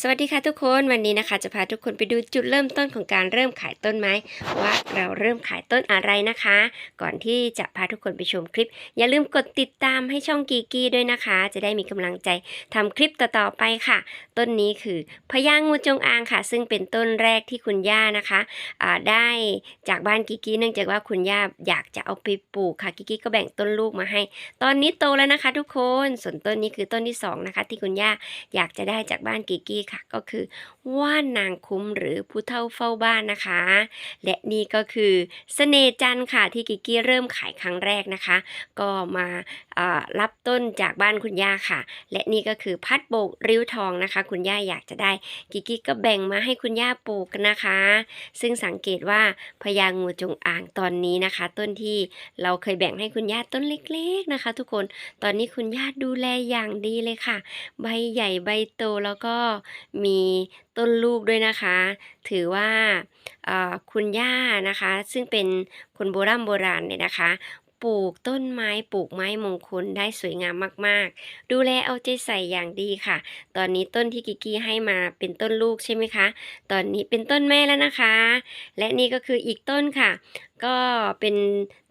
สวัสดีค่ะทุกคนวันนี้นะคะ จะพาทุกคนไปดูจุดเริ่มต้นของการเริ่มขายต้นไม้ ว่าเราเริ่มขายต้นอะไรนะคะ ก่อนที่จะพาทุกคนไปชมคลิป อย่าลืมกดติดตามให้ช่องกีกี้ด้วยนะคะ จะได้มีกำลังใจทำคลิปต่อๆไปค่ะ ต้นนี้คือพญางูจงอางค่ะ ซึ่งเป็นต้นแรกที่คุณย่านะคะได้จากบ้านกิกกี้เนื่องจากว่าคุณย่าอยากจะเอาไปปลูกค่ะกิกกี้ก็แบ่งต้นลูกมาให้ ตอนนี้โตแล้วนะคะ ทุกคนส่วนต้นนี้คือต้นที่สองนะคะที่คุณย่าอยากจะได้จากบ้านกิกกี้ค่ะ ก็คือว่านนางคุ้มหรือผู้เฒ่าเฝ้าบ้านนะคะ และนี่ก็คือเสน่จันค่ะที่กิกกี้เริ่มขายครั้งแรกนะคะ ก็มารับต้นจากบ้านคุณย่าค่ะ และนี่ก็คือพัดโบกริ้วทองนะคะ คุณย่าอยากจะได้กิกกี้ก็แบ่งมาให้คุณย่าปลูกนะคะ ซึ่งสังเกตว่าพญางูจงอางตอนนี้นะคะ ต้นที่เราเคยแบ่งให้คุณย่าต้นเล็กๆนะคะ ทุกคนตอนนี้คุณย่าดูแลอย่างดีเลยค่ะ ใบใหญ่ใบโตแล้วก็มีต้นลูกด้วยนะคะ ถือว่าคุณย่านะคะ ซึ่งเป็นคนโบราณโบราณเนี่ยนะคะ ปลูกต้นไม้ปลูกไม้มงคลได้สวยงามมากๆ ดูแลเอาใจใส่อย่างดีค่ะ ตอนนี้ต้นที่กิกกี้ให้มาเป็นต้นลูกใช่ไหมคะ ตอนนี้เป็นต้นแม่แล้วนะคะ และนี่ก็คืออีกต้นค่ะ ก็เป็น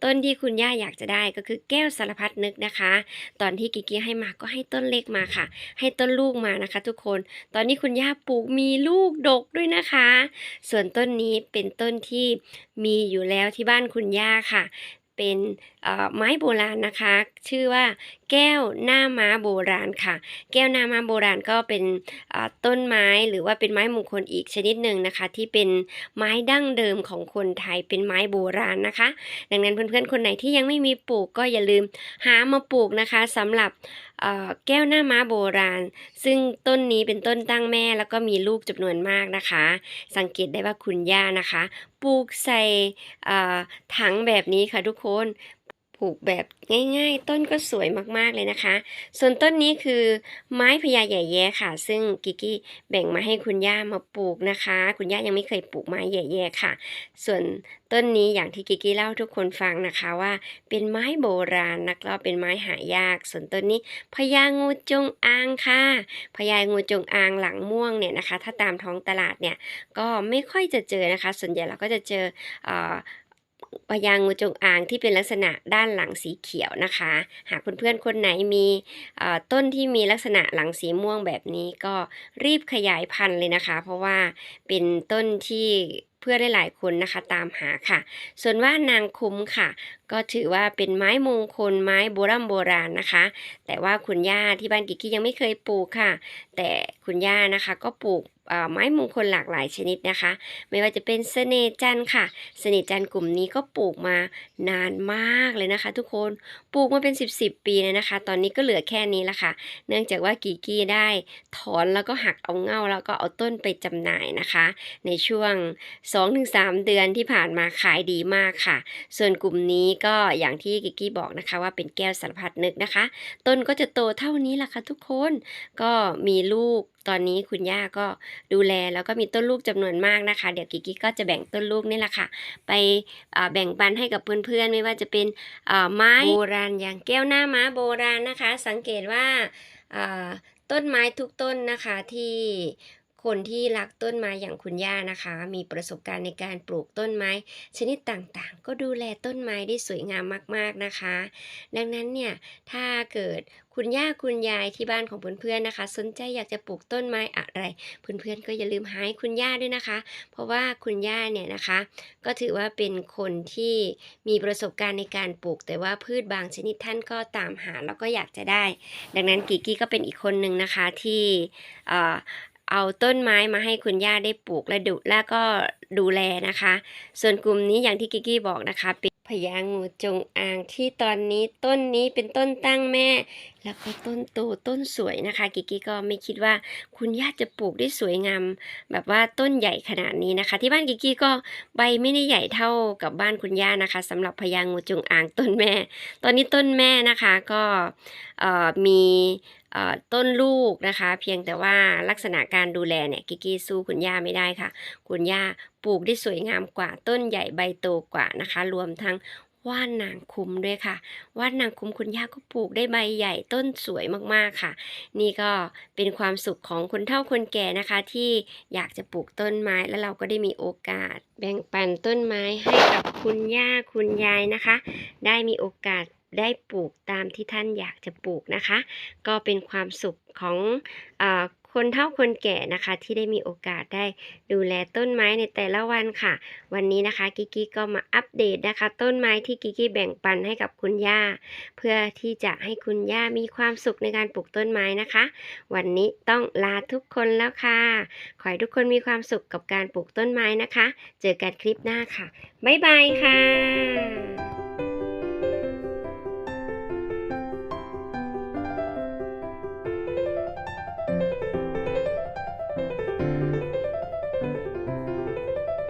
ต้นที่คุณย่าอยากจะได้ก็คือแก้วสารพัดนึกนะคะ ตอนที่กิกกี้ให้มาก็ให้ต้นเล็กมาค่ะ ให้ต้นลูกมานะคะ ทุกคน ตอนนี้คุณย่าปลูกมีลูกดกด้วยนะคะ ส่วนต้นนี้เป็นต้นที่มีอยู่แล้วที่บ้านคุณย่าค่ะ เป็นไม้โบราณนะคะ ชื่อว่าแก้วหน้าม้าโบราณค่ะ แก้วหน้าม้าโบราณก็เป็นต้นไม้หรือว่าเป็นไม้มงคลอีกชนิดหนึ่งนะคะ ที่เป็นไม้ดั้งเดิมของคนไทยเป็นไม้โบราณนะคะ ดังนั้นเพื่อนๆคนไหนที่ยังไม่มีปลูกก็อย่าลืมหามาปลูกนะคะสำหรับแก้วหน้าม้าโบราณ ซึ่งต้นนี้เป็นต้นตั้งแม่แล้วก็มีลูกจำนวนมากนะคะ สังเกตได้ว่าคุณย่านะคะ ปลูกใส่ถังแบบนี้ค่ะทุกคน ปลูกแบบง่ายๆ ต้นก็สวยมากๆเลยนะคะ ส่วนต้นนี้คือไม้พญาใหญ่แย่ค่ะ ซึ่งกิกกี้แบ่งมาให้คุณย่ามาปลูกนะคะ คุณย่ายังไม่เคยปลูกไม้ใหญ่แย่ค่ะ ส่วนต้นนี้อย่างที่กิกกี้เล่าทุกคนฟังนะคะว่า เป็นไม้โบราณนะแล้วเป็นไม้หายาก ส่วนต้นนี้พญางูจงอางค่ะพญางูจงอางหลังม่วงเนี่ยนะคะ ถ้าตามท้องตลาดเนี่ยก็ไม่ค่อยจะเจอนะคะ ส่วนใหญ่เราก็จะเจออ่อ พยางูจงอางที่เป็นลักษณะด้านหลังสีเขียวนะคะ หากเพื่อนๆคนไหนมีต้นที่มีลักษณะหลังสีม่วงแบบนี้ก็รีบขยายพันธุ์เลยนะคะ เพราะว่าเป็นต้นที่เพื่อนหลายๆคนนะคะตามหาค่ะ ส่วนว่านางคุ้มค่ะก็ถือว่าเป็นไม้มงคลไม้โบราณโบราณนะคะ แต่ว่าคุณย่าที่บ้านกิกกี้ยังไม่เคยปลูกค่ะ แต่คุณย่านะคะก็ปลูกเอ่อไม้มงคลหลากหลายชนิดนะคะ ไม่ว่าจะเป็นเสน่จันค่ะ เสน่จันกลุ่มนี้ก็ปลูกมานานมากเลยนะคะ ทุกคนปลูกมาเป็น 10บสปีเลยนะคะ ตอนนี้ก็เหลือแค่นี้ละค่ะ เนื่องจากว่ากีกี้ได้ถอนแล้วก็หักเอาเง่าแล้วก็เอาต้นไปจำหน่ายนะคะ ในช่วง 2-3 เดือนที่ผ่านมาขายดีมากค่ะ ส่วนกลุ่มนี้ก็อย่างที่กิกกี้บอกนะคะว่าเป็นแก้วสารพัดนึกนะคะ ต้นก็จะโตเท่านี้ละค่ะทุกคนก็มีลูกตอนนี้คุณย่าก็ดูแลแล้วก็มีต้นลูกจำนวนมากนะคะ เดี๋ยวกิกกี้ก็จะแบ่งต้นลูกนี่แหละค่ะ ไปแบ่งปันให้กับเพื่อนๆ ไม่ว่าจะเป็นไม้โบราณอย่างแก้วหน้าม้าโบราณนะคะ สังเกตว่าต้นไม้ทุกต้นนะคะที่ คนที่รักต้นไม้อย่างคุณย่านะคะ มีประสบการณ์ในการปลูกต้นไม้ ชนิดต่างๆ ก็ดูแลต้นไม้ได้สวยงามมากๆนะคะ ดังนั้นเนี่ยถ้าเกิดคุณย่าคุณยายที่บ้านของเพื่อนๆนะคะ สนใจอยากจะปลูกต้นไม้อะไร เพื่อนๆก็อย่าลืมหาให้คุณย่าด้วยนะคะ เพราะว่าคุณย่าเนี่ยนะคะ ก็ถือว่าเป็นคนที่มีประสบการณ์ในการปลูก แต่ว่าพืชบางชนิดท่านก็ตามหาแล้วก็อยากจะได้ ดังนั้นกิกกี้ก็เป็นอีกคนหนึ่งนะคะที่ เอาต้นไม้มาให้คุณย่าได้ปลูกและดูแล้วก็ดูแลนะคะ ส่วนกลุ่มนี้อย่างที่กิกกี้บอกนะคะเป็นพญางูจงอางที่ตอนนี้ต้นนี้เป็นต้นตั้งแม่ แล้วก็ต้นโตต้นสวยนะคะ กิกกี้ก็ไม่คิดว่าคุณย่าจะปลูกได้สวยงามแบบว่าต้นใหญ่ขนาดนี้นะคะ ที่บ้านกิกกี้ก็ใบไม่ได้ใหญ่เท่ากับบ้านคุณย่านะคะสำหรับพญางูจงอางต้นแม่ ตอนนี้ต้นแม่นะคะก็เออมี ต้นลูกนะคะ เพียงแต่ว่าลักษณะการดูแลเนี่ยกิกกี้สู้คุณย่าไม่ได้ค่ะ คุณย่าปลูกได้สวยงามกว่าต้นใหญ่ใบโตกว่านะคะ รวมทั้งว่านนางคุ้มด้วยค่ะ ว่านนางคุ้มคุณย่าก็ปลูกได้ใบใหญ่ต้นสวยมากๆค่ะ นี่ก็เป็นความสุขของคนเฒ่าคนแก่นะคะ ที่อยากจะปลูกต้นไม้แล้วเราก็ได้มีโอกาส แบ่งปันต้นไม้ให้กับคุณย่าคุณยายนะคะ ได้มีโอกาส ได้ปลูกตามที่ท่านอยากจะปลูกนะคะ ก็เป็นความสุขของอคนเฒ่าคนแก่นะคะ ที่ได้มีโอกาสได้ดูแลต้นไม้ในแต่ละวันค่ะ วันนี้นะคะกิกกี้ก็มาอัปเดตนะคะ ต้นไม้ที่กิกกี้แบ่งปันให้กับคุณย่า เพื่อที่จะให้คุณย่ามีความสุขในการปลูกต้นไม้นะคะ วันนี้ต้องลาทุกคนแล้วค่ะขอให้ทุกคนมีความสุขกับการปลูกต้นไม้นะคะ เจอกันคลิปหน้าค่ะบ๊ายบายค่ะ